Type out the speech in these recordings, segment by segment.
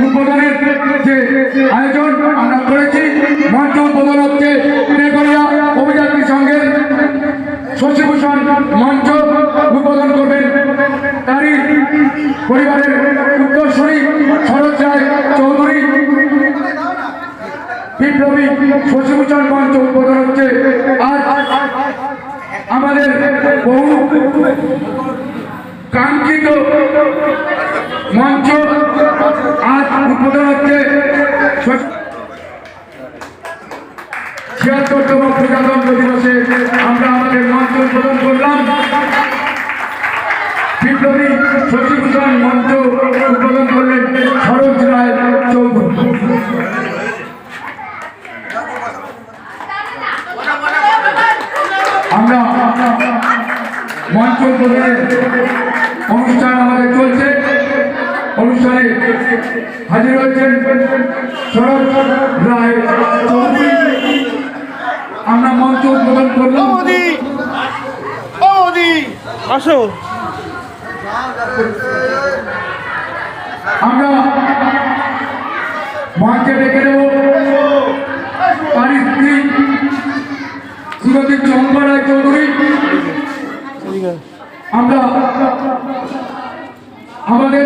উদ্বোধনের যে আয়োজন আমরা করেছি মঞ্চ উদ্বোধন হচ্ছে তেগড়িয়া অভিযাত্রী সংঘের শশীভূষণ মঞ্চ উদ্বোধন করবেন। তারই পরিবারের উত্তরসূরি শরৎ রায় চৌধুরী, বিপ্লবী শশীভূষণ মঞ্চ উদ্বোধন হচ্ছে। আজ আমাদের বহু কাঙ্ক্ষিত মঞ্চ ছিয়াত্তরতম প্রজাতন্ত্র দিবসে আমরা আমাদের মঞ্চ উদ্বোধন করলাম। বিপ্লবী শশীভূষণ মঞ্চ উদ্বোধন করলেন সরোজ রায় চৌধুরী আমরা মঞ্চ উদ্বোধনের অনুষ্ঠান আমাদের চলছে। অনুষ্ঠানে হাজির হয়েছেন শরৎ রায় আমরা মঞ্চ উদ্বোধন করলাম। আসো। আমরা মঞ্চে ডেকে নেব তারই স্ত্রী শ্রীমতী চম্পা রায় চৌধুরী। আমরা আমাদের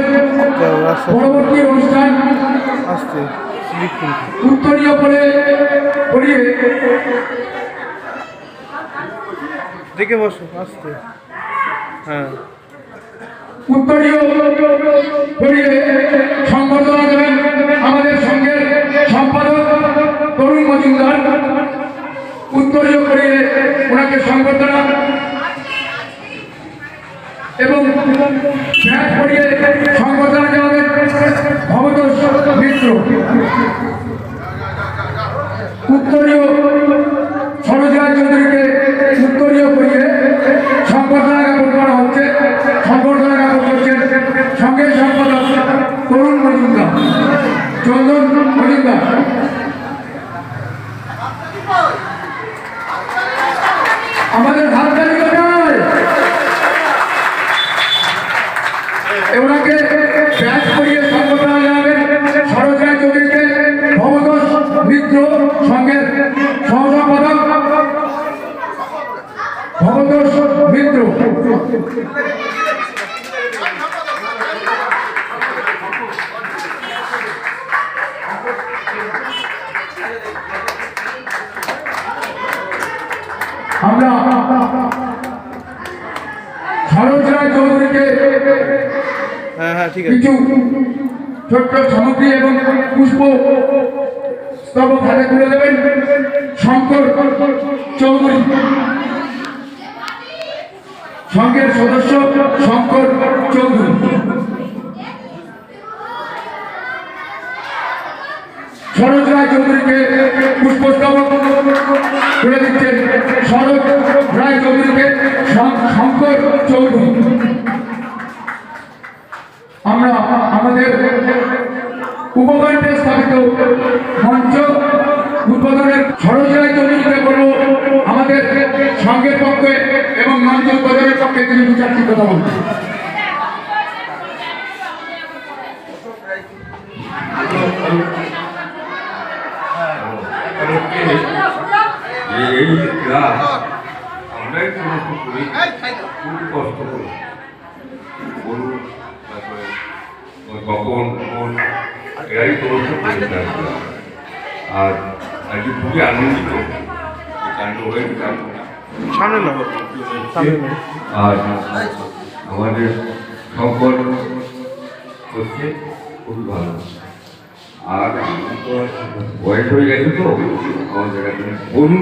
পরবর্তী অনুষ্ঠান কিন্তু উত্তরীয় করে করিয়ে দেখে বসো আসতে হ্যাঁ। উত্তরীয় করিয়ে সংবর্ধনা দেবেন আমাদের সম্পাদক তরুণ মজুমদার। উত্তরীয় করিয়ে ওনাকে এবং ব্যাগ করিয়ে সংবর্ধনা জানাবেন উত্তরীয় উত্তরীয় করিয়ে সংবর্ধনা জ্ঞাপন করা হচ্ছে। সংবর্ধনা জ্ঞাপন করছেন সঙ্গে সম্পাদক তরুণ মজুমদার। চন্দন মজুমদার। আমাদের আমরা সরোজ রায় চৌধুরীকে হ্যাঁ হ্যাঁ ঠিক আছে। কিছু ছোট্ট সামগ্রী এবং পুষ্প স্তবক হাতে তুলে দেবেন। শঙ্কর চৌধুরী। সংঘের সদস্য শঙ্কর চৌধুরী সরোজ রায় চৌধুরীকে পুষ্পস্তবক তুলে দিচ্ছেন সরোজ রায় শঙ্কর চৌধুরী। আমরা আমাদের উপকণ্ঠে স্থাপিত মঞ্চ উদ্বোধনের সরোজ রায় চৌধুরীকে বলব, আমাদের সঙ্গের পক্ষে এবং মঞ্চ উদ্বোধনের পক্ষে তিনি দু চারটি কথা বলবেন হচ্ছে যে এই ক্লাস আমরাই সমস্ত করি খুব কষ্ট করি। গরু তারপরে তপন তপন এরাই সমস্ত করি আর আজকে খুবই আনন্দিত কাণ্ড হয়েছে সামনে না আর আমাদের সম্পদ হচ্ছে খুবই ভালো। আর তো বয়স হয়ে গেছে তো? আমাদের এখানে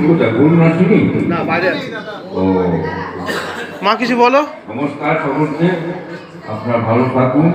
কোথায়? আসুনি না বাইরে ও। মা কিছু বলো? নমস্কার সকলকে আপনার ভালো থাকুন।